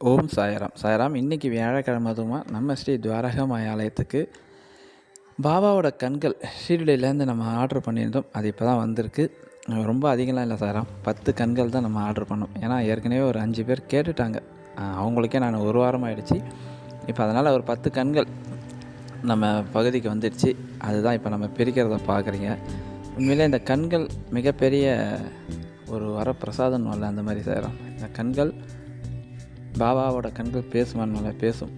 ஓம் சாயராம். சாயராம் இன்றைக்கி வியாழக்கிழமை அதுமா நம்ம ஸ்ரீ துவாரகமாய் ஆலயத்துக்கு பாபாவோட கண்கள் ஷீரடியிலேருந்து நம்ம ஆர்டர் பண்ணியிருந்தோம். அது இப்போ தான் வந்திருக்கு. ரொம்ப அதிகம்லாம் இல்லை சாயராம். பத்து கண்கள் தான் நம்ம ஆர்டர் பண்ணோம். ஏன்னா ஏற்கனவே ஒரு அஞ்சு பேர் கேட்டுட்டாங்க. அவங்களுக்கே நான் ஒரு வாரம் ஆகிடுச்சு இப்போ அதனால் ஒரு பத்து கண்கள் நம்ம பகுதிக்கு வந்துடுச்சு. அதுதான் இப்போ நம்ம பிரிக்கிறத பார்க்குறீங்க. உண்மையிலே இந்த கண்கள் மிகப்பெரிய ஒரு வரப்பிரசாதம் அல்ல அந்த மாதிரி சாயராம். இந்த கண்கள் பாபாவோட கண்கள் பேசுமான்னு பேசும்.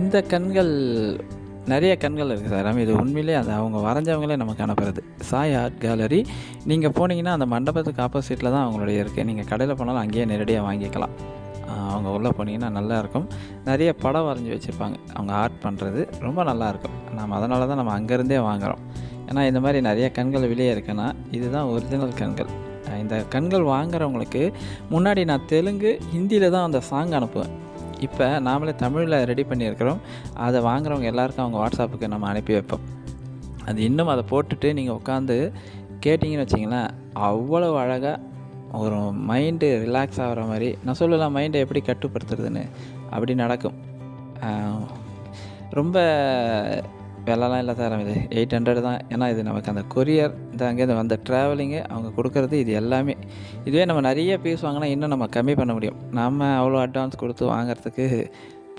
இந்த கண்கள் நிறைய கண்கள் இருக்குது சார். இது உண்மையிலே அது அவங்க வரைஞ்சவங்களே நமக்கு அனுப்புறது சாய் ஆர்ட் கேலரி நீங்கள் போனீங்கன்னா அந்த மண்டபத்துக்கு ஆப்போசிட்டில் தான் அவங்களுடைய இருக்குது நீங்கள் கடையில் போனாலும் அங்கேயே நேரடியாக வாங்கிக்கலாம். அவங்க உள்ளே போனீங்கன்னா நல்லாயிருக்கும் நிறைய படம் வரைஞ்சி வச்சுருப்பாங்க. அவங்க ஆர்ட் பண்ணுறது ரொம்ப நல்லாயிருக்கும் நம்ம அதனால தான் நம்ம அங்கேருந்தே வாங்குகிறோம் ஏன்னா இந்த மாதிரி நிறைய கண்கள் வெளியே இருக்குன்னா இதுதான் ஒரிஜினல் கண்கள். இந்த கண்கள் வாங்குறவங்களுக்கு முன்னாடி நான் தெலுங்கு ஹிந்தியில் தான் அந்த சாங் அனுப்புவேன். இப்போ நாமளே தமிழில் ரெடி பண்ணியிருக்கிறோம். அதை வாங்குறவங்க எல்லாருக்கும் அவங்க வாட்ஸ்அப்புக்கு நம்ம அனுப்பி வைப்போம். அது இன்னும் அதை போட்டுட்டு நீங்கள் உட்காந்து கேட்டிங்கன்னு வச்சிங்களேன் அவ்வளோ அழகாக ஒரு மைண்டு ரிலாக்ஸ் ஆகிற மாதிரி நான் சொல்லலாம் மைண்டை எப்படி கட்டுப்படுத்துறதுன்னு அப்படி நடக்கும். ரொம்ப விலைலாம் இல்லை சார். இது எயிட் ஹண்ட்ரட் தான். ஏன்னா இது நமக்கு அந்த கொரியர் இந்த அங்கேருந்து வந்த ட்ராவலிங்கு அவங்க கொடுக்குறது இது எல்லாமே. இதுவே நம்ம நிறைய பீஸ் வாங்கினா இன்னும் நம்ம கம்மி பண்ண முடியும். நம்ம அவ்வளோ அட்வான்ஸ் கொடுத்து வாங்குறதுக்கு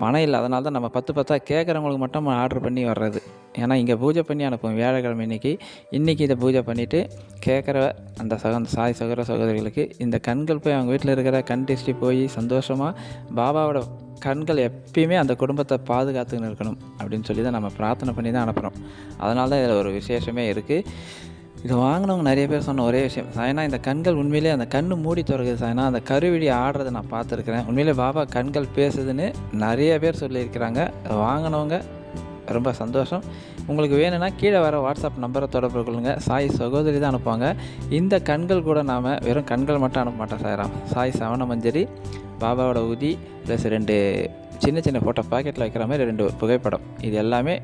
பணம் இல்லை. அதனால தான் நம்ம பத்து பத்தாக கேட்குறவங்களுக்கு மட்டும் ஆர்டர் பண்ணி வர்றது. ஏன்னா இங்கே பூஜை பண்ணி அனுப்புவோம் வியாழக்கிழமை இன்னைக்கு. இன்றைக்கி இதை பூஜை பண்ணிவிட்டு கேட்குற அந்த சக சாய் சகோதர சகோதரிகளுக்கு இந்த கண்கள் போய் அவங்க வீட்டில் இருக்கிற கண் திருஷ்டி போய் சந்தோஷமாக பாபாவோட கண்கள் எப்பயுமே அந்த குடும்பத்தை பாதுகாத்துன்னு இருக்கணும் அப்படின்னு சொல்லி தான் நம்ம பிரார்த்தனை பண்ணி தான் அனுப்புகிறோம் அதனால தான் இதில் ஒரு விசேஷமே இருக்குது இது வாங்கினவங்க நிறைய பேர் சொன்ன ஒரே விஷயம். சாயனா இந்த கண்கள் உண்மையிலே அந்த கண் மூடி திறக்குது சாயனா. அந்த கருவிழி ஆடுறதை நான் பார்த்துருக்குறேன். உண்மையிலே பாபா கண்கள் பேசுதுன்னு நிறைய பேர் சொல்லியிருக்கிறாங்க. அதை வாங்கினவங்க ரொம்ப சந்தோஷம். உங்களுக்கு வேணும்னா கீழே வர வாட்ஸ்அப் நம்பரை தொடர்பு கொள்ளுங்கள் சாய் சகோதரி தான் அனுப்புவாங்க. இந்த கண்கள் கூட நாம் வெறும் கண்கள் மட்டும் அனுப்ப மாட்டோம் சாய்ராம். சாய் சவண மஞ்சரி பாபாவோட உதி ப்ளஸ் ரெண்டு சின்ன சின்ன ஃபோட்டோ பாக்கெட்டில் வைக்கிற மாதிரி ரெண்டு புகைப்படம். இது எல்லாமே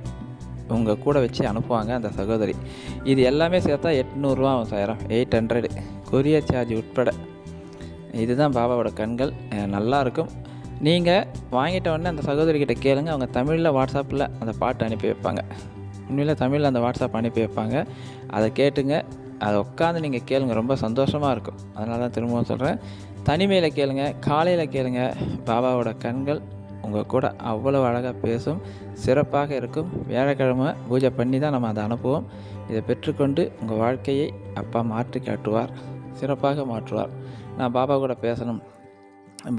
உங்கள் கூட வச்சு அனுப்புவாங்க அந்த சகோதரி. இது எல்லாமே சேர்த்தா எட்நூறுரூவா ஆகும் சாயிரம். எயிட் ஹண்ட்ரடு கொரியர் சார்ஜ் உட்பட. இதுதான் பாபாவோட கண்கள். நல்லாயிருக்கும் நல்லா இருக்கும். நீங்கள் வாங்கிட்ட உடனே அந்த சகோதரிக்கிட்ட கேளுங்க அவங்க தமிழில் வாட்ஸ்அப்பில் அந்த பாட்டு அனுப்பி வைப்பாங்க. உண்மையில் தமிழில் அந்த வாட்ஸ்அப் அனுப்பி வைப்பாங்க. அதை கேட்டுங்க அதை உட்காந்து நீங்கள் கேளுங்க ரொம்ப சந்தோஷமாக இருக்கும். அதனால தான் திரும்பவும் சொல்கிறேன் தனிமையில் கேளுங்க காலையில் கேளுங்க பாபாவோட கண்கள் உங்கள் கூட அவ்வளோ அழகாக பேசும் சிறப்பாக இருக்கும். வியாழக்கிழமை பூஜை பண்ணி தான் நம்ம அதை அனுப்புவோம். இதை பெற்றுக்கொண்டு உங்கள் வாழ்க்கையை அப்பா மாற்றி காட்டுவார் சிறப்பாக மாற்றுவார். நான் பாபா கூட பேசணும்.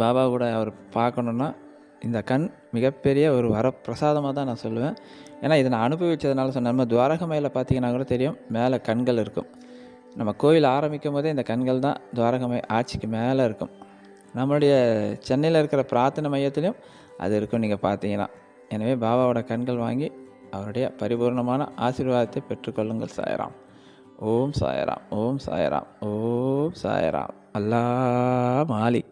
பாபா கூட அவர் பார்க்கணுன்னா இந்த கண் மிகப்பெரிய ஒரு வரப்பிரசாதமாக தான் நான் சொல்லுவேன். ஏன்னா இதை நான் அனுபவித்ததுனால சொன்னேன். நம்ம துவாரகமையில் பார்த்தீங்கன்னா கூட தெரியும் மேலே கண்கள் இருக்கும். நம்ம கோயில் ஆரம்பிக்கும் போதே இந்த கண்கள் தான் துவாரகமை ஆட்சிக்கு மேலே இருக்கும். நம்மளுடைய சென்னையில் இருக்கிற பிரார்த்தனை மையத்திலையும் அது இருக்கும் நீங்கள் பார்த்தீங்கன்னா. எனவே பாபாவோட கண்கள் வாங்கி அவருடைய பரிபூர்ணமான ஆசீர்வாதத்தை பெற்றுக்கொள்ளுங்கள் சாயராம். ஓம் சாயராம் ஓம் சாயராம் ஓம் சாயராம். அல்லா மாலிக்